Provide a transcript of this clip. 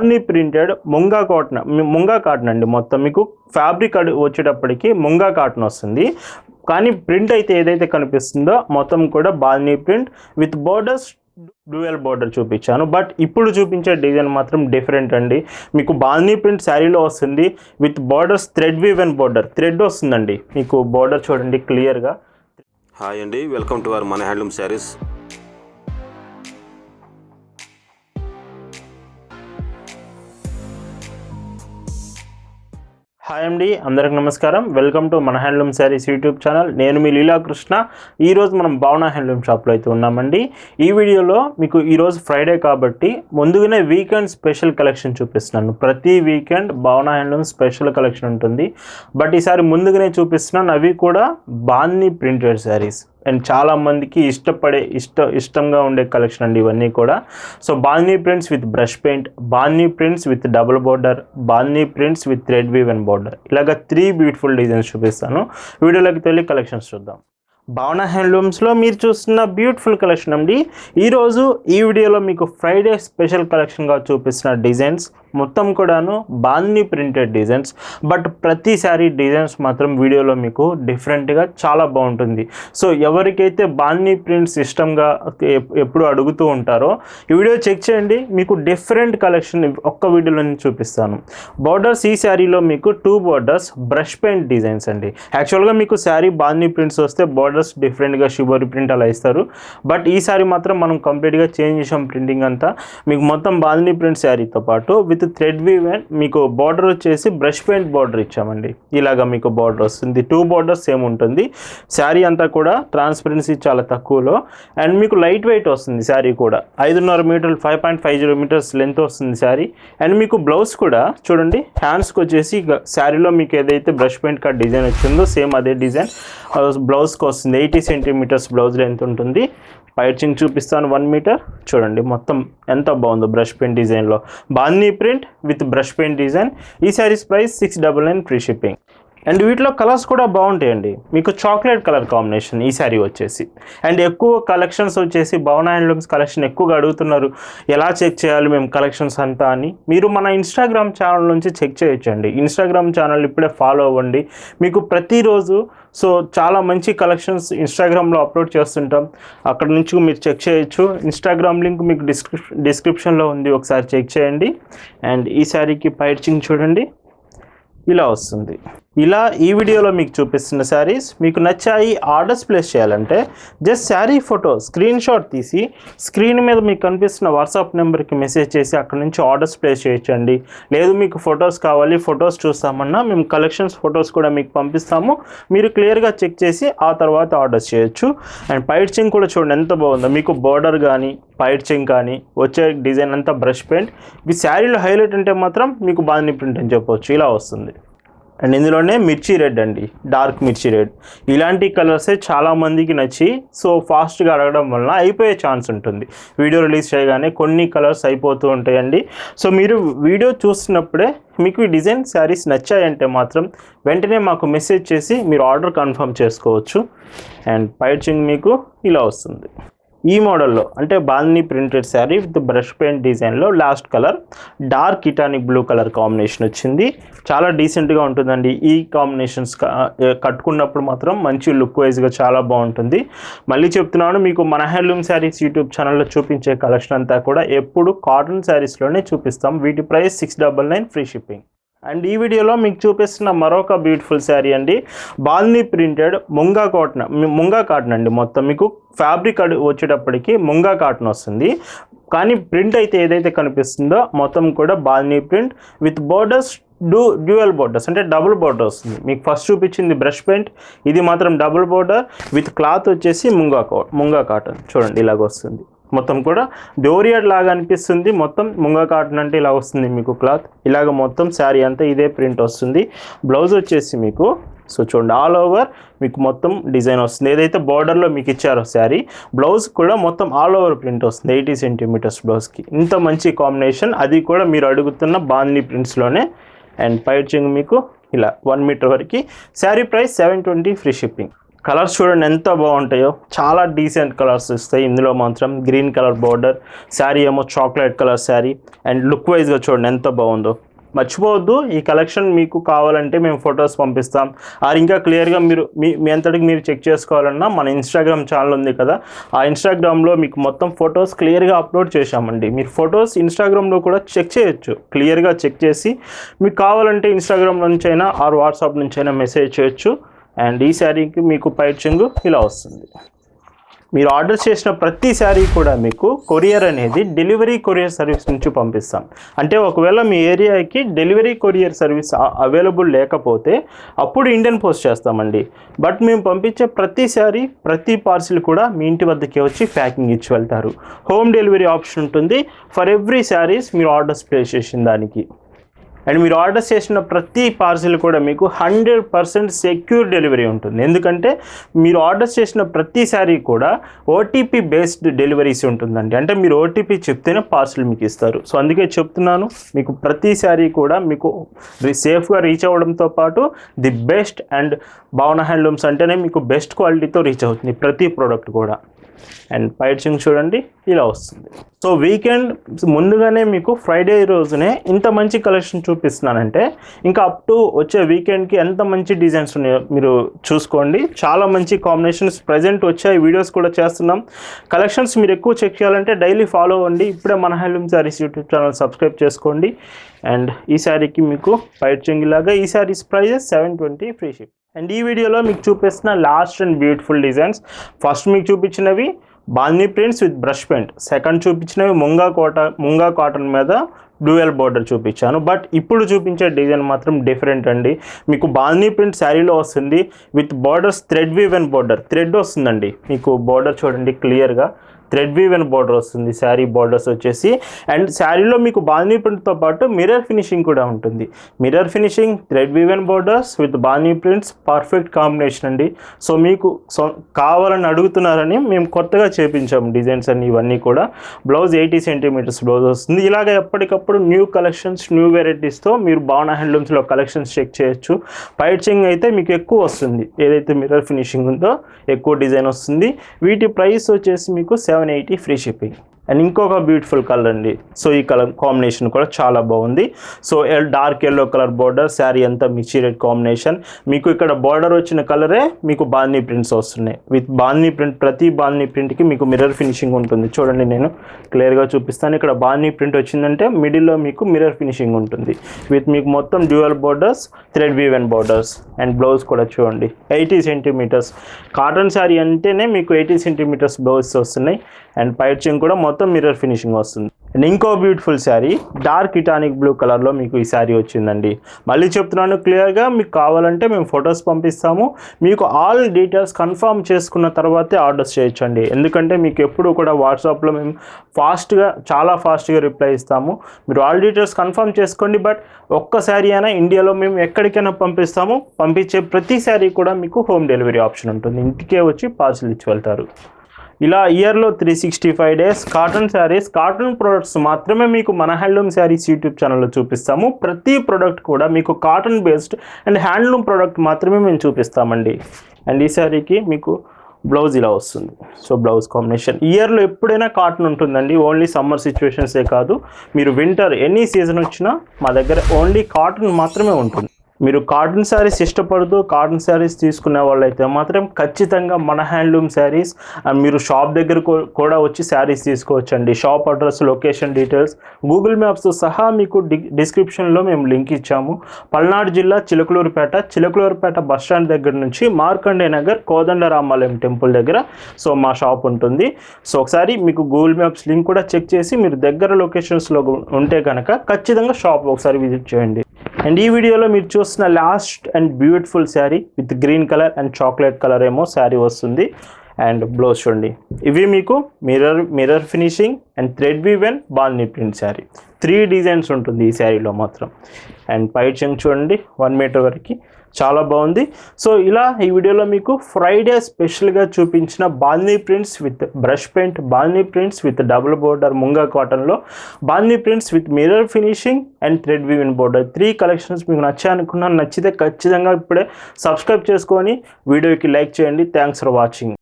అన్ని printed munga cotton munga cotton అండి మొత్తం. మీకు ఫ్యాబ్రిక్ వచ్చేటప్పటికి ముంగా కాటన్ వస్తుంది. కానీ ప్రింట్ అయితే ఏదైతే కనిపిస్తుందో మొత్తం కూడా బాల్నీ print with borders dual border చూపించాను. బట్ ఇప్పుడు చూపించే డిజైన్ మాత్రం డిఫరెంట్ అండి. మీకు బాల్నీ ప్రింట్ శారీలో వస్తుంది. With borders thread woven border thread వస్తుందండి. మీకు బోర్డర్ చూడండి క్లియర్గా హాయ్ అండి. వెల్కమ్ టు అవర్ మన హ్యాండ్లూమ్ శారీస్ హాయ్ అండి అందరికి నమస్కారం. వెల్కమ్ టు మన హ్యాండ్లూమ్ శారీస్ యూట్యూబ్ ఛానల్ నేను మీ లీలాకృష్ణ ఈరోజు మనం భావన హ్యాండ్లూమ్ షాప్లో అయితే ఉన్నామండి ఈ వీడియోలో మీకు ఈరోజు ఫ్రైడే కాబట్టి ముందుగానే వీకెండ్ స్పెషల్ కలెక్షన్ చూపిస్తున్నాను. ప్రతి weekend Bhavana handloom special collection ఉంటుంది. బట్ ఈసారి ముందుగానే చూపిస్తున్నాను. అవి కూడా బాన్ని ప్రింటెడ్ శారీస్ అండ్ చాలా మందికి ఇష్టపడే ఇష్ట ఇష్టంగా ఉండే కలెక్షన్ అండి ఇవన్నీ కూడా. సో బాల్నీ ప్రింట్స్ విత్ బ్రష్ పెయింట్ బాల్నీ prints with double border బాల్నీ prints with thread weave and border ఇలాగ త్రీ బ్యూటిఫుల్ డిజైన్స్ చూపిస్తాను. వీడియోలోకి వెళ్ళి కలెక్షన్స్ చూద్దాం. భావన హ్యాండ్లూమ్స్లో మీరు చూస్తున్న బ్యూటిఫుల్ కలెక్షన్ అండి. ఈరోజు ఈ వీడియోలో మీకు ఫ్రైడే స్పెషల్ కలెక్షన్గా చూపిస్తున్న డిజైన్స్ మొత్తం కూడాను బాన్ని ప్రింటెడ్ డిజైన్స్. బట్ ప్రతి శారీ డిజైన్స్ మాత్రం వీడియోలో మీకు డిఫరెంట్గా చాలా బాగుంటుంది. సో ఎవరికైతే బాన్ని ప్రింట్స్ ఇష్టంగా ఎప్పుడు అడుగుతూ ఉంటారో ఈ వీడియో చెక్ చేయండి. మీకు డిఫరెంట్ కలెక్షన్ ఒక్క వీడియోలో చూపిస్తాను. బార్డర్స్ ఈ శారీలో మీకు two borders brush paint designs అండి. యాక్చువల్గా మీకు శారీ బాన్ని ప్రింట్స్ వస్తే బార్డర్స్ డిఫరెంట్గా షిబోరి ప్రింట్ అలా ఇస్తారు. బట్ ఈ మాత్రం మనం కంప్లీట్గా చేంజ్ చేసాం ప్రింటింగ్ అంతా. మీకు మొత్తం బాదిని ప్రింట్ శారీతో పాటు విత్ థ్రెడ్ వీవ్ అండ్ మీకు బార్డర్ వచ్చేసి బ్రష్ పెయింట్ బార్డర్ ఇచ్చామండి. ఇలాగా మీకు బార్డర్ వస్తుంది. టూ బార్డర్స్ సేమ్ ఉంటుంది. శారీ అంతా కూడా ట్రాన్స్పరెన్సీ చాలా తక్కువలో. అండ్ మీకు లైట్ వెయిట్ వస్తుంది శారీ కూడా. ఐదున్నర మీటర్లు five point five zero metres length వస్తుంది శారీ. అండ్ మీకు బ్లౌజ్ కూడా చూడండి హ్యాండ్స్కి వచ్చేసి శారీలో మీకు ఏదైతే బ్రష్ పెయింట్ కార్డ్ డిజైన్ వచ్చిందో సేమ్ అదే డిజైన్. బ్లౌజ్కి వస్తుంది. ఎయిటీ సెంటీమీటర్స్ బ్లౌజ్ లెంత్ ఉంటుంది. పైచింగ్ చూపిస్తాను వన్ మీటర్. చూడండి మొత్తం ఎంత బాగుందో బ్రష్ పెయింట్ డిజైన్లో. బాందీ print with brush paint design. ఈ saris price six double nine free shipping. And వీటిలో కలర్స్ కూడా బాగుంటాయండి. మీకు చాక్లెట్ కలర్ కాంబినేషన్ ఈ శారీ వచ్చేసి. అండ్ ఎక్కువ కలెక్షన్స్ వచ్చేసి భవన హ్యాండ్లూమ్స్ కలెక్షన్ ఎక్కువగా అడుగుతున్నారు. ఎలా చెక్ చేయాలి మేము కలెక్షన్స్ అంతా అని. మీరు మన ఇన్స్టాగ్రామ్ ఛానల్ నుంచి చెక్ చేయొచ్చండి. ఇన్స్టాగ్రామ్ ఛానల్ ఇప్పుడే ఫాలో అవ్వండి. మీకు ప్రతిరోజు సో చాలా మంచి కలెక్షన్స్ ఇన్స్టాగ్రామ్లో అప్లోడ్ చేస్తుంటాం. అక్కడ నుంచి మీరు చెక్ చేయొచ్చు. ఇన్స్టాగ్రామ్ లింక్ మీకు డిస్క్రిప్ డిస్క్రిప్షన్లో ఉంది. ఒకసారి చెక్ చేయండి. అండ్ ఈ శారీకి పైచింగ్ చూడండి. ఇలా వస్తుంది. ఇలా ఈ వీడియోలో మీకు చూపిస్తున్న శారీస్ మీకు నచ్చాయి ఆర్డర్స్ ప్లేస్ చేయాలంటే just sari photo screenshot తీసి స్క్రీన్ మీద మీకు కనిపిస్తున్న వాట్సాప్ నెంబర్కి మెసేజ్ చేసి అక్కడ నుంచి ఆర్డర్స్ ప్లేస్ చేయొచ్చండి. లేదు మీకు ఫొటోస్ కావాలి ఫొటోస్ చూస్తామన్నా మేము కలెక్షన్స్ ఫొటోస్ కూడా మీకు పంపిస్తాము. మీరు క్లియర్గా చెక్ చేసి ఆ తర్వాత ఆర్డర్స్ చేయొచ్చు. అండ్ పైడ్చింగ్ కూడా చూడండి ఎంత బాగుందో. మీకు బార్డర్ కానీ పైడ్చింగ్ కానీ వచ్చే డిజైన్ అంతా బ్రష్ పెయింట్ ఈ శారీలో హైలైట్ అంటే మాత్రం మీకు బాధని ప్రింట్ అని చెప్పవచ్చు ఇలా వస్తుంది. అండ్ ఇందులోనే మిర్చి రెడ్ అండి డార్క్ మిర్చి రెడ్ ఇలాంటి కలర్సే చాలా మందికి నచ్చి సో ఫాస్ట్గా అడగడం వలన అయిపోయే ఛాన్స్ ఉంటుంది. వీడియో రిలీజ్ చేయగానే కొన్ని కలర్స్ అయిపోతూ ఉంటాయండి. సో మీరు వీడియో చూస్తున్నప్పుడే మీకు ఈ డిజైన్ శారీస్ నచ్చాయంటే మాత్రం వెంటనే మాకు మెసేజ్ చేసి మీరు ఆర్డర్ కన్ఫర్మ్ చేసుకోవచ్చు. అండ్ పైచింగ్ మీకు ఇలా వస్తుంది. ఈ మోడల్లో అంటే బాల్నీ printed sari with brush paint డిజైన్లో లాస్ట్ కలర్ డార్క్ ఇటానిక్ బ్లూ కలర్ కాంబినేషన్ వచ్చింది. చాలా డీసెంట్గా ఉంటుందండి. ఈ కాంబినేషన్స్ కట్టుకున్నప్పుడు మాత్రం మంచి లుక్ వైజ్గా చాలా బాగుంటుంది. మళ్ళీ చెప్తున్నాను మీకు మన హ్యాండ్లూమ్ శారీస్ యూట్యూబ్ ఛానల్లో చూపించే కలెక్షన్ అంతా కూడా ఎప్పుడు కాటన్ శారీస్లోనే చూపిస్తాం. వీటి price six double nine free shipping. And ఈ వీడియోలో మీకు చూపిస్తున్న మరొక బ్యూటిఫుల్ శారీ అండి. బాల్నీ printed munga cotton munga cotton అండి మొత్తం. మీకు ఫ్యాబ్రిక్ వచ్చేటప్పటికి ముంగా కాటన్ వస్తుంది. కానీ ప్రింట్ అయితే ఏదైతే కనిపిస్తుందో మొత్తం కూడా బాల్నీ ప్రింట్ విత్ బోర్డర్స్ డూ డ్యూయల్ బోర్డర్స్ అంటే డబుల్ బోర్డర్ వస్తుంది. మీకు ఫస్ట్ చూపించింది బ్రష్ పెయింట్ ఇది మాత్రం డబుల్ బోర్డర్ విత్ క్లాత్ వచ్చేసి ముంగా ముంగా కాటన్ చూడండి ఇలాగ వస్తుంది. మొత్తం కూడా డోరియర్ లాగా అనిపిస్తుంది. మొత్తం ముంగ కాటన్ అంటే ఇలా వస్తుంది మీకు క్లాత్. ఇలాగ మొత్తం శారీ అంతా ఇదే ప్రింట్ వస్తుంది. బ్లౌజ్ వచ్చేసి మీకు సో చూడండి ఆల్ ఓవర్ మీకు మొత్తం డిజైన్ వస్తుంది. ఏదైతే బార్డర్లో మీకు ఇచ్చారో శారీ బ్లౌజ్ కూడా మొత్తం ఆల్ ఓవర్ ప్రింట్ వస్తుంది. ఎయిటీ సెంటీమీటర్స్ బ్లౌజ్కి ఇంత మంచి కాంబినేషన్. అది కూడా మీరు అడుగుతున్న బాందీ ప్రింట్స్లోనే అండ్ పైచింగ్ మీకు ఇలా వన్ మీటర్ వరకు. Sari price seven twenty free shipping. Colours చూడండి ఎంత బాగుంటాయో. చాలా డీసెంట్ కలర్స్ ఇస్తాయి ఇందులో మాత్రం గ్రీన్ కలర్ బార్డర్ శారీ ఏమో chocolate colour sari. And look వైజ్గా చూడండి ఎంత బాగుందో. మర్చిపోవద్దు ఈ కలెక్షన్ మీకు కావాలంటే మేము ఫొటోస్ పంపిస్తాం. ఆర్ ఇంకా క్లియర్గా మీరు మీ మీ అంతటికి మీరు చెక్ చేసుకోవాలన్నా మన ఇన్స్టాగ్రామ్ ఛానల్ ఉంది కదా ఆ ఇన్స్టాగ్రామ్లో మీకు మొత్తం ఫొటోస్ క్లియర్గా అప్లోడ్ చేశామండి. మీరు ఫొటోస్ ఇన్స్టాగ్రామ్లో కూడా చెక్ చేయొచ్చు. క్లియర్గా చెక్ చేసి మీకు కావాలంటే ఇన్స్టాగ్రామ్ నుంచి అయినా ఆర్ వాట్సాప్ నుంచైనా మెసేజ్ చేయొచ్చు. అండ్ ఈ శారీకి మీకు పైచింగు ఇలా వస్తుంది. మీరు ఆర్డర్ చేసిన ప్రతి శారీ కూడా మీకు కొరియర్ అనేది డెలివరీ కొరియర్ సర్వీస్ నుంచి పంపిస్తాం. అంటే ఒకవేళ మీ ఏరియాకి డెలివరీ కొరియర్ సర్వీస్ అవైలబుల్ లేకపోతే అప్పుడు ఇండియన్ పోస్ట్ చేస్తామండి. బట్ మేము పంపించే ప్రతి శారీ ప్రతి పార్సిల్ కూడా మీ ఇంటి వద్దకే వచ్చి ప్యాకింగ్ ఇచ్చి వెళ్తారు. హోమ్ డెలివరీ ఆప్షన్ ఉంటుంది. ఫర్ ఎవ్రీ శారీస్ మీరు ఆర్డర్స్ ప్లేస్ చేసిన దానికి. అండ్ మీరు ఆర్డర్ చేసిన ప్రతి పార్సిల్ కూడా మీకు హండ్రెడ్ పర్సెంట్ సెక్యూర్ డెలివరీ ఉంటుంది. ఎందుకంటే మీరు ఆర్డర్ చేసిన ప్రతి సారీ కూడా ఓటీపీ బేస్డ్ డెలివరీస్ ఉంటుందండి. అంటే మీరు ఓటీపీ చెప్తేనే పార్సిల్ మీకు ఇస్తారు. సో అందుకే చెప్తున్నాను మీకు ప్రతి సారీ కూడా మీకు సేఫ్గా రీచ్ అవ్వడంతో పాటు the best and Bhavana handlooms అంటేనే మీకు బెస్ట్ క్వాలిటీతో రీచ్ అవుతుంది ప్రతి ప్రోడక్ట్ కూడా. అండ్ పైచింగ్ చూడండి ఇలా వస్తుంది. సో వీకెండ్ ముందుగానే మీకు ఫ్రైడే రోజునే ఇంత మంచి కలెక్షన్ చూపిస్తున్నానంటే ఇంకా అప్ టు వచ్చే వీకెండ్కి ఎంత మంచి డిజైన్స్ ఉన్నాయో మీరు చూసుకోండి. చాలా మంచి కాంబినేషన్స్ ప్రజెంట్ వచ్చాయి వీడియోస్ కూడా చేస్తున్నాం. కలెక్షన్స్ మీరు ఎక్కువ చెక్ చేయాలంటే డైలీ ఫాలో అవ్వండి. ఇప్పుడే మన handloom saris YouTube channel subscribe చేసుకోండి. అండ్ ఈ శారీకి మీకు పైచింగ్ లాగా ఈ saris prices seven twenty free ship. And ఈ వీడియోలో మీకు చూపిస్తున్న last and beautiful designs first మీకు చూపించినవి బాల్నీ prints with brush paint second చూపించినవి munga Kota munga cotton మీద డ్యూయల్ బార్డర్ చూపించాను. బట్ ఇప్పుడు చూపించే డిజైన్ మాత్రం డిఫరెంట్ అండి. మీకు బాల్నీ ప్రింట్ శారీలో వస్తుంది. With borders thread woven border thread వస్తుందండి. మీకు బార్డర్ చూడండి క్లియర్గా థ్రెడ్ వీవెన్ బార్డర్ వస్తుంది శారీ బార్డర్స్ వచ్చేసి. అండ్ శారీలో మీకు బాందీ ప్రింట్తో పాటు మిర్రర్ ఫినిషింగ్ కూడా ఉంటుంది. Mirror finishing thread woven borders with బాందీ prints perfect combination అండి. సో మీకు సో కావాలని అడుగుతున్నారని మేము కొత్తగా చేపించాము డిజైన్స్ అన్ని ఇవన్నీ కూడా. బ్లౌజ్ ఎయిటీ సెంటీమీటర్స్ బ్లౌజ్ వస్తుంది. ఇలాగ ఎప్పటికప్పుడు న్యూ కలెక్షన్స్ న్యూ వెరైటీస్తో మీరు భావన హ్యాండ్లూమ్స్లో కలెక్షన్స్ చెక్ చేయొచ్చు. పైచింగ్ అయితే మీకు ఎక్కువ వస్తుంది. ఏదైతే మిర్రర్ ఫినిషింగ్ ఉందో ఎక్కువ డిజైన్ వస్తుంది. వీటి ప్రైస్ వచ్చేసి మీకు seven eighty free shipping and ఇంకొక బ్యూటిఫుల్ కలర్ అండి. సో ఈ కలర్ కాంబినేషన్ కూడా చాలా బాగుంది. So dark yellow colour border sari అంతా మిర్చి రెడ్ కాంబినేషన్. మీకు ఇక్కడ బార్డర్ వచ్చిన కలరే మీకు బాందీ ప్రింట్స్ వస్తున్నాయి. విత్ బాందీ ప్రింట్ ప్రతి బాందీ ప్రింట్కి మీకు మిర్రర్ ఫినిషింగ్ ఉంటుంది. చూడండి నేను క్లియర్గా చూపిస్తాను. ఇక్కడ బాందీ ప్రింట్ వచ్చిందంటే మిడిల్లో మీకు మిర్రర్ ఫినిషింగ్ ఉంటుంది. విత్ మీకు మొత్తం dual borders thread woven borders and blouse కూడా చూడండి. Eighty centimetres. కాటన్ శారీ అంటేనే మీకు ఎయిటీ సెంటీమీటర్స్ బ్లౌజ్ వస్తున్నాయి. అండ్ పైచింగ్ కూడా మొత్తం మొత్తం మిర్రర్ ఫినిషింగ్ వస్తుంది. అండ్ ఇంకో బ్యూటిఫుల్ శారీ డార్క్ ఇటానిక్ బ్లూ కలర్లో మీకు ఈ శారీ వచ్చిందండి. మళ్ళీ చెప్తున్నాను క్లియర్గా మీకు కావాలంటే మేము ఫొటోస్ పంపిస్తాము. మీకు ఆల్ డీటెయిల్స్ కన్ఫర్మ్ చేసుకున్న తర్వాతే ఆర్డర్స్ చేయొచ్చండి. ఎందుకంటే మీకు ఎప్పుడు కూడా వాట్సాప్లో మేము ఫాస్ట్గా చాలా ఫాస్ట్గా రిప్లై ఇస్తాము. మీరు ఆల్ డీటెయిల్స్ కన్ఫర్మ్ చేసుకోండి బట్ ఒక్క శారీ అయినా ఇండియాలో మేము ఎక్కడికైనా పంపిస్తాము. పంపించే ప్రతి శారీ కూడా మీకు హోమ్ డెలివరీ ఆప్షన్ ఉంటుంది. ఇంటికే వచ్చి పార్సిల్ ఇచ్చి వెళ్తారు. ఇలా ఇయర్లో three sixty five days cotton saris cotton products మాత్రమే మీకు మన హ్యాండ్లూమ్ శారీస్ యూట్యూబ్ ఛానల్లో చూపిస్తాము. ప్రతి ప్రోడక్ట్ కూడా మీకు cotton based and handloom product మాత్రమే మేము చూపిస్తామండి. అండ్ ఈ శారీకి మీకు బ్లౌజ్ ఇలా వస్తుంది. సో బ్లౌజ్ కాంబినేషన్ ఇయర్లో ఎప్పుడైనా కాటన్ ఉంటుందండి. ఓన్లీ సమ్మర్ సిచ్యువేషన్సే కాదు. మీరు వింటర్ ఎనీ సీజన్ వచ్చినా మా దగ్గర ఓన్లీ కాటన్ మాత్రమే ఉంటుంది. మీరు కాటన్ శారీస్ ఇష్టపడుతూ కాటన్ శారీస్ తీసుకునే వాళ్ళైతే మాత్రం ఖచ్చితంగా మన హ్యాండ్లూమ్ శారీస్ మీరు షాప్ దగ్గర కూడా వచ్చి శారీస్ తీసుకోవచ్చండి. Shop address location details Google మ్యాప్స్తో సహా మీకు డి డిస్క్రిప్షన్లో మేము లింక్ ఇచ్చాము. పల్నాడు జిల్లా చిలకలూరుపేట చిలకలూరుపేట బస్ స్టాండ్ దగ్గర నుంచి మార్కండే నగర్ కోదండరామాలయం టెంపుల్ దగ్గర సో మా షాప్ ఉంటుంది. సో ఒకసారి మీకు గూగుల్ మ్యాప్స్ లింక్ కూడా చెక్ చేసి మీరు దగ్గర లొకేషన్స్లో ఉంటే కనుక ఖచ్చితంగా షాప్ ఒకసారి విజిట్ చేయండి. అండ్ ఈ వీడియోలో మీరు చూస్తున్న last and beautiful sari with green colour and chocolate colour ఏమో శారీ వస్తుంది. అండ్ బ్లౌజ్ చూడండి. ఇవి మీకు mirror mirror finishing and thread woven బాల్నీ print sari three designs ఉంటుంది ఈ శారీలో మాత్రం. అండ్ పై చెంగ్ చూడండి. వన్ మీటర్ వరకు. చాలా బాగుంది. సో ఇలా ఈ వీడియోలో మీకు ఫ్రైడే స్పెషల్గా చూపించిన బాల్నీ prints with brush paint బాల్నీ prints with double border munga కాటన్లో బాల్నీ prints with mirror finishing and thread woven border three collections మీకు నచ్చాయనుకున్నాను నచ్చితే ఖచ్చితంగా ఇప్పుడే సబ్స్క్రైబ్ చేసుకొని వీడియోకి లైక్ చేయండి. Thanks for watching